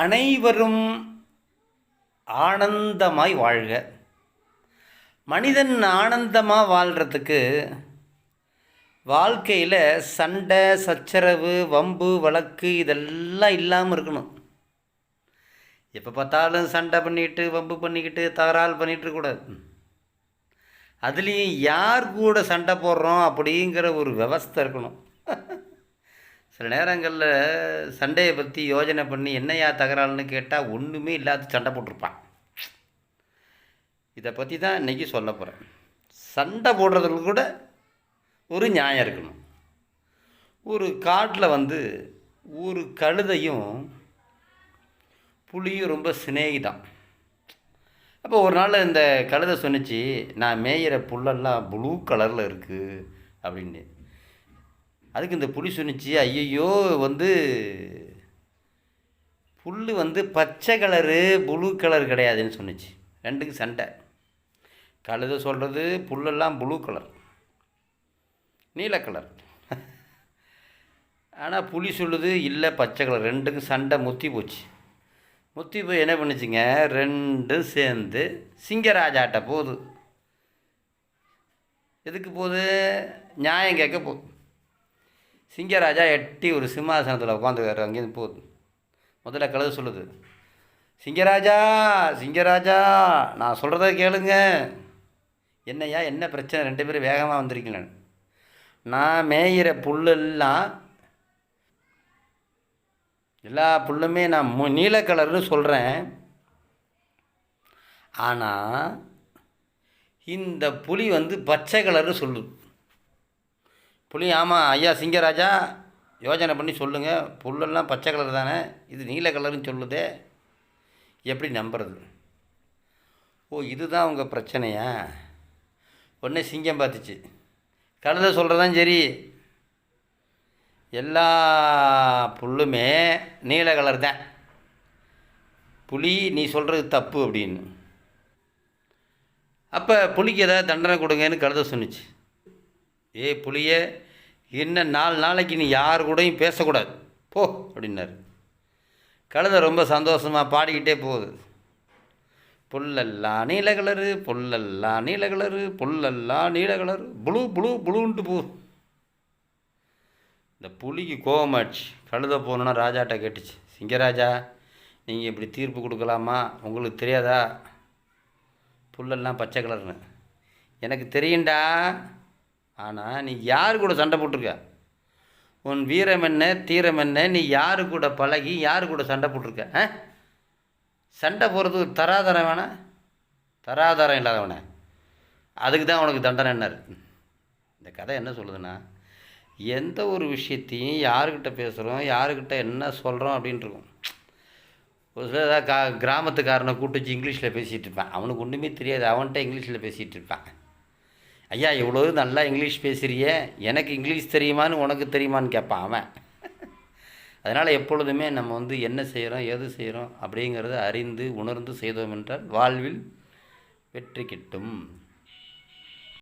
அனைவரும் ஆனந்தமாய் வாழ்க. மனிதன் ஆனந்தமாக வாழ்கிறதுக்கு வாழ்க்கையில் சண்டை சச்சரவு வம்பு வழக்கு இதெல்லாம் இல்லாமல் இருக்கணும். எப்போ பார்த்தாலும் சண்டை பண்ணிக்கிட்டு வம்பு பண்ணிக்கிட்டு தகராறு பண்ணிகிட்டு இருக்கக்கூடாது அதுலேயும் யார் கூட சண்டை போடுறோம் அப்படிங்கிற ஒரு விவஸ்தை இருக்கணும். சில நேரங்களில் சண்டையை பற்றி யோஜனை பண்ணி என்னையா தகராறுன்னு கேட்டால் ஒன்றுமே இல்லாத சண்டை போட்டிருப்பான். இதை பற்றி தான் இன்றைக்கி சொல்ல போகிறேன் சண்டை போடுறதுல கூட ஒரு நியாயம் இருக்கணும். ஒரு காட்டில் வந்து ஒரு கழுதையும் புலியும் ரொம்ப சிநேகிதான் அப்போ ஒரு நாள் இந்த கழுதை சொன்னிச்சு நான் மேயிற புல்லெல்லாம் ப்ளூ கலரில் இருக்குது அப்படின்னு. அதுக்கு இந்த புலி சொன்னிச்சு ஐயையோ வந்து புல் வந்து பச்சை கலரு ப்ளூ கலர் கிடையாதுன்னு சொன்னிச்சு. ரெண்டுக்கு சண்டை. கழுத சொல்கிறது புல்லெல்லாம் ப்ளூ கலர். நீல கலர். ஆனால் புலி சொல்லுது இல்லை பச்சை கலர். ரெண்டுக்கும் சண்டை முத்தி போச்சு. முத்தி போய் என்ன பண்ணுச்சுங்க? ரெண்டும் சேர்ந்து சிங்கராஜாட்ட போகுது. எதுக்கு போகுது? நியாயம் கேட்க போகுது சிங்கராஜா எட்டி ஒரு சிம்மாசனத்தில் உட்காந்துக்காரு அங்கேருந்து போகுது. முதல்ல கழுது சொல்லுது சிங்கராஜா சிங்கராஜா நான் சொல்கிறத கேளுங்க. என்னய்யா என்ன பிரச்சனை? ரெண்டு பேரும் வேகமாக வந்திருக்கீங்களே நான் மேயிற புல்லெல்லாம் எல்லா புல்லுமே நான் மு நீல கலர்னு சொல்கிறேன் ஆனால் இந்த புலி வந்து பச்சை கலர்னு சொல்லுது. புலி ஆமாம் ஐயா சிங்கராஜா யோசனை பண்ணி சொல்லுங்கள் புல்லெல்லாம் பச்சை கலர் தானே. இது நீல கலர்னு சொல்லுதே. எப்படி நம்புறது? ஓ இதுதான் உங்கள் பிரச்சனையா? உடனே சிங்கம் பார்த்துச்சு. கழுதை சொல்கிறதான் சரி. எல்லா புல்லுமே நீல கலர் தான். புலி நீ சொல்கிறது தப்பு அப்படின்னு. அப்போ புலிக்கு ஏதாவது தண்டனை கொடுங்கன்னு கழுதை சொன்னிச்சு. ஏ புலியே இன்னும் நாலு நாளைக்கு நீ யார் கூடயும் பேசக்கூடாது. போ அப்படின்னாரு. கழுதை ரொம்ப சந்தோஷமாக பாடிக்கிட்டே போகுது. புல்லெல்லாம் நீல கலரு புல்லெல்லாம் நீல கலரு புல்லெல்லாம் நீல கலரு புளு புளு புளுன்ட்டு போ இந்த புலிக்கு கோவமாச்சு கழுத போகணுன்னா ராஜாட்ட கேட்டுச்சு சிங்கராஜா நீங்கள் இப்படி தீர்ப்பு கொடுக்கலாமா? உங்களுக்கு தெரியாதா? புல்லெல்லாம் பச்சை கலர்னு. எனக்கு தெரியும்டா. ஆனால் நீ யார் கூட சண்டை போட்டிருக்க? உன் வீரம் என்ன தீரம் என்ன நீ யாரு கூட பழகி யாரு கூட சண்டை போட்டிருக்க? ஆ? சண்டை போகிறதுக்கு தராதரம் வேணா? தராதரம் இல்லாதவனே. அதுக்கு தான் உனக்கு தண்டனை என்ன இந்த கதை என்ன சொல்லுதுன்னா எந்த ஒரு விஷயத்தையும் யாருக்கிட்ட பேசுகிறோம் யாருக்கிட்ட என்ன சொல்கிறோம் அப்படின்ட்டு ஒரு சில ஏதாவது கா கிராமத்துக்காரனை கூட்டு வச்சு இங்கிலீஷில் பேசிகிட்டு இருப்பேன். அவனுக்கு ஒன்றுமே தெரியாது. அவன்கிட்ட இங்கிலீஷில் பேசிகிட்டு இருப்பேன் ஐயா இவ்வளோ நல்லா இங்கிலீஷ் பேசுகிறியே எனக்கு இங்கிலீஷ் தெரியுமான்னு உனக்கு தெரியுமான்னு கேட்பான் அவன். அதனால் எப்பொழுதுமே நம்ம வந்து என்ன செய்கிறோம் எது செய்கிறோம் அப்படிங்கிறத அறிந்து உணர்ந்து செய்தோம் என்றால் வாழ்வில் வெற்றி கிட்டும்.